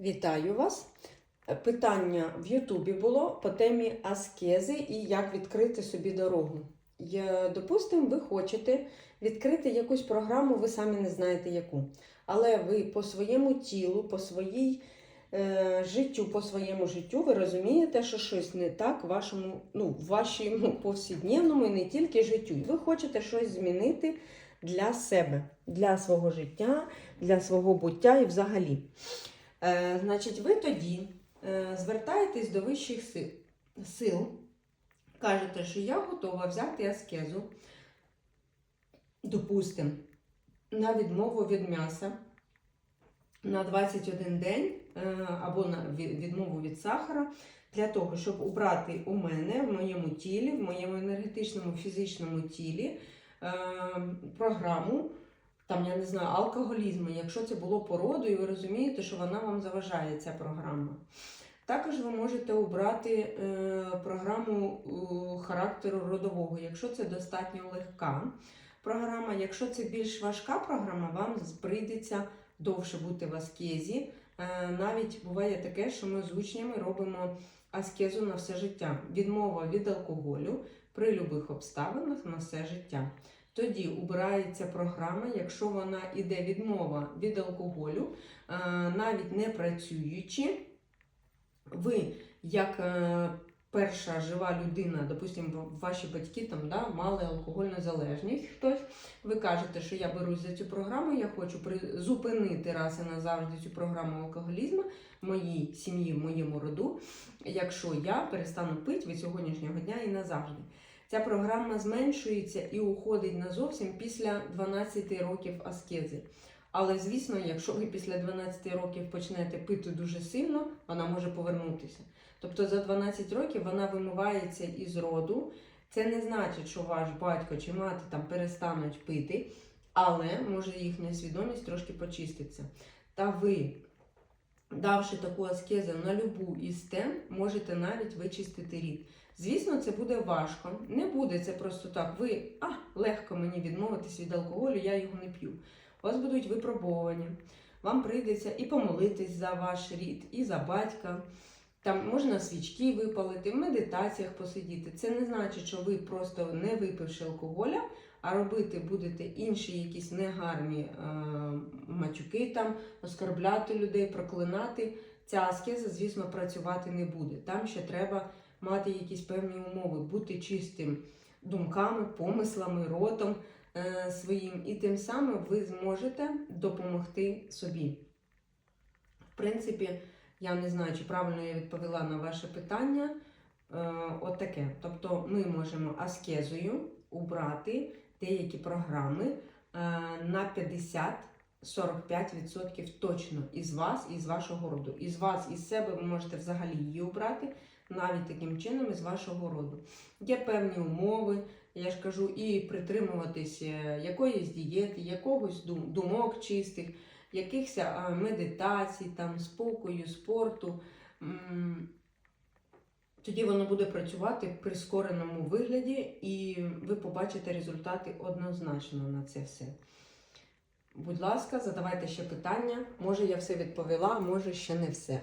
Вітаю вас! Питання в Ютубі було по темі аскези і як відкрити собі дорогу. Допустимо, ви хочете відкрити якусь програму, ви самі не знаєте яку. Але ви по своєму тілу, по своїй е, життю, по своєму життю, ви розумієте, що щось не так в вашому, ну, в вашому повсякденному і не тільки життю. Ви хочете щось змінити для себе, для свого життя, для свого буття і взагалі. Е, значить, ви тоді е, звертаєтесь до вищих сил, кажете, що я готова взяти аскезу, допустимо, на відмову від м'яса на 21 день е, або на відмову від сахара, для того, щоб убрати у мене в моєму тілі, в моєму енергетичному фізичному тілі програму там, я не знаю, алкоголізму, якщо це було породою, ви розумієте, що вона вам заважає, ця програма. Також ви можете обрати е, програму е, характеру родового, якщо це достатньо легка програма. Якщо це більш важка програма, вам прийдеться довше бути в аскезі. Е, навіть буває таке, що ми з учнями робимо аскезу на все життя. Відмова від алкоголю при любих обставинах на все життя. Тоді убирається програма, якщо вона іде відмова від алкоголю, е, навіть не працюючи, ви як е, перша жива людина, допустимо, ваші батьки там да, мали алкогольну залежність, хтось, ви кажете, що я берусь за цю програму, я хочу зупинити раз і назавжди цю програму алкоголізму моїй сім'ї, моєму роду, якщо я перестану пити від сьогоднішнього дня і назавжди. Ця програма зменшується і уходить назовсім після 12 років аскези. Але, звісно, якщо ви після 12 років почнете пити дуже сильно, вона може повернутися. Тобто за 12 років вона вимивається із роду. Це не значить, що ваш батько чи мати там перестануть пити, але може їхня свідомість трошки почиститься. Та ви, давши таку аскезу на любу із тем, можете навіть вичистити рід. Звісно, це буде важко. Не буде це просто так. Ви а, легко мені відмовитись від алкоголю, я його не п'ю. У вас будуть випробовані, Вам прийдеться і помолитись за ваш рід, і за батька. Там можна свічки випалити, в медитаціях посидіти. Це не значить, що ви просто не випивши алкоголя, а робити будете інші якісь негарні е, матюки, там, оскорбляти людей, проклинати. Ця аскеза, звісно, працювати не буде. Там ще треба мати якісь певні умови, бути чистим думками, помислами, ротом е, своїм, і тим самим ви зможете допомогти собі. В принципі, я не знаю, чи правильно я відповіла на ваше питання. Е, от таке. Тобто ми можемо аскезою убрати деякі програми е, на 50-45% точно із вас, із вашого роду. Із вас, із себе ви можете взагалі її обрати, навіть таким чином із вашого роду. Є певні умови, я ж кажу, і притримуватись е, якоїсь дієти, якогось думок чистих, якихось медитацій, там, спокою, спорту. Тоді воно буде працювати в прискореному вигляді, і ви побачите результати однозначно на це все. Будь ласка, задавайте ще питання. Може, я все відповіла, може ще не все.